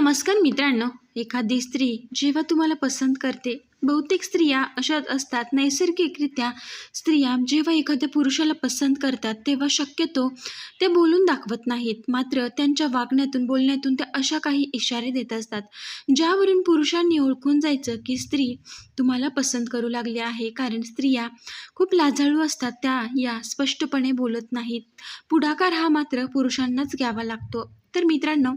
नमस्कार मित्रांनो एखादी स्त्री जेव्हा तुम्हाला पसंत करते बहुतेक स्त्रिया अशाच असतात. नैसर्गिकरित्या स्त्रिया जेव्हा एखाद्या पुरुषाला पसंत करतात तेव्हा शक्यतो ते बोलून दाखवत नाहीत. मात्र त्यांच्या वागण्यातून बोलण्यातून त्या अशा काही इशारे देत असतात ज्यावरून पुरुषांनी ओळखून जायचं की स्त्री तुम्हाला पसंत करू लागली आहे. कारण स्त्रिया खूप लाजाळू असतात त्या या स्पष्टपणे बोलत नाहीत. पुढाकार हा मात्र पुरुषांनाच घ्यावा लागतो. तर मित्रांनो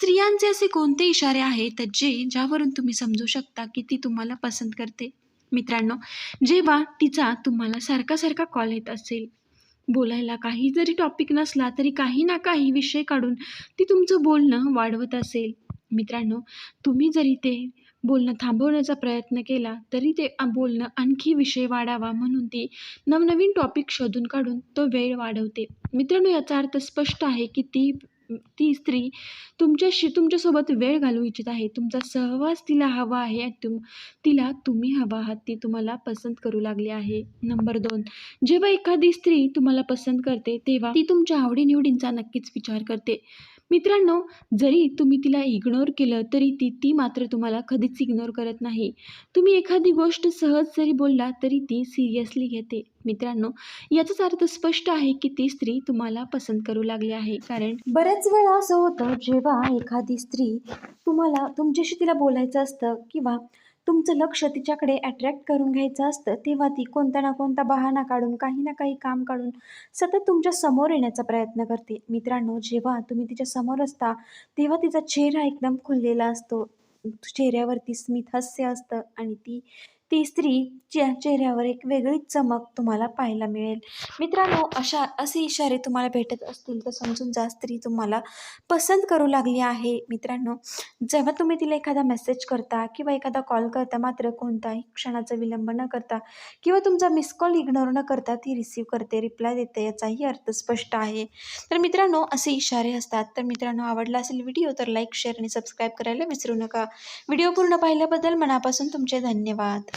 स्त्रियांचे असे कोणते इशारे आहेत जे ज्यावरून तुम्ही समजू शकता की ती तुम्हाला पसंत करते? मित्रांनो जेव्हा तिचा तुम्हाला सारखा सारखा कॉल येत असेल बोलायला काही जरी टॉपिक नसला तरी काही ना काही विषय काढून ती तुमचं बोलणं वाढवत असेल. मित्रांनो तुम्ही जरी ते बोलणं थांबवण्याचा प्रयत्न केला तरी ते बोलणं आणखी विषय वाढावा म्हणून ती नवनवीन टॉपिक शोधून काढून तो वेळ वाढवते. मित्रांनो याचा अर्थ स्पष्ट आहे की ती ती स्त्री तुमच्याशी तुमच्यासोबत वेळ घालवू इच्छित आहे. तुमचा सहवास तिला हवा आहे तुम तिला तुम्ही हवा आहात ती तुम्हाला पसंत करू लागली आहे. नंबर दोन जेव्हा एखादी स्त्री तुम्हाला पसंत करते तेव्हा ती तुमच्या आवडीनिवडींचा नक्कीच विचार करते. मित्रांनो जरी तुम्ही तिला इग्नोर केलं तरी ती ती मात्र तुम्हाला कधीच इग्नोर करत नाही. तुम्ही एखादी गोष्ट सहज जरी बोलला तरी ती सिरियसली घेते. मित्रांनो याचाच अर्थ स्पष्ट आहे की ती स्त्री तुम्हाला पसंत करू लागली आहे. कारण बऱ्याच वेळा असं होतं जेव्हा एखादी स्त्री तुम्हाला तुमच्याशी तिला बोलायचं असतं किंवा तुमचं लक्ष तिच्याकडे अट्रॅक्ट करून घ्यायचं असतं तेव्हा ती कोणता ना कोणता बहाणा काढून काही ना काही काम काढून सतत तुमच्यासमोर येण्याचा प्रयत्न करते. मित्रांनो जेव्हा तुम्ही तिच्या समोर असता तेव्हा तिचा चेहरा एकदम खुललेला असतो. चेहऱ्यावरती स्मित हास्य असतं आणि ती ती स्त्रीच्या चेहऱ्यावर एक वेगळीच चमक तुम्हाला पाहायला मिळेल. मित्रांनो अशा असे इशारे तुम्हाला भेटत असतील तर समजून जा स्त्री तुम्हाला पसंत करू लागली आहे. मित्रांनो जेव्हा तुम्ही तिला एखादा मेसेज करता किंवा एखादा कॉल करता मात्र कोणताही क्षणाचा विलंब न करता किंवा तुमचा मिस कॉल इग्नोर न करता ती रिसीव करते रिप्लाय देते याचाही अर्थ स्पष्ट आहे. तर मित्रांनो असे इशारे असतात. तर मित्रांनो आवडला असेल व्हिडिओ तर लाईक शेअर आणि सबस्क्राईब करायला विसरू नका. व्हिडिओ पूर्ण पाहिल्याबद्दल मनापासून तुमचे धन्यवाद.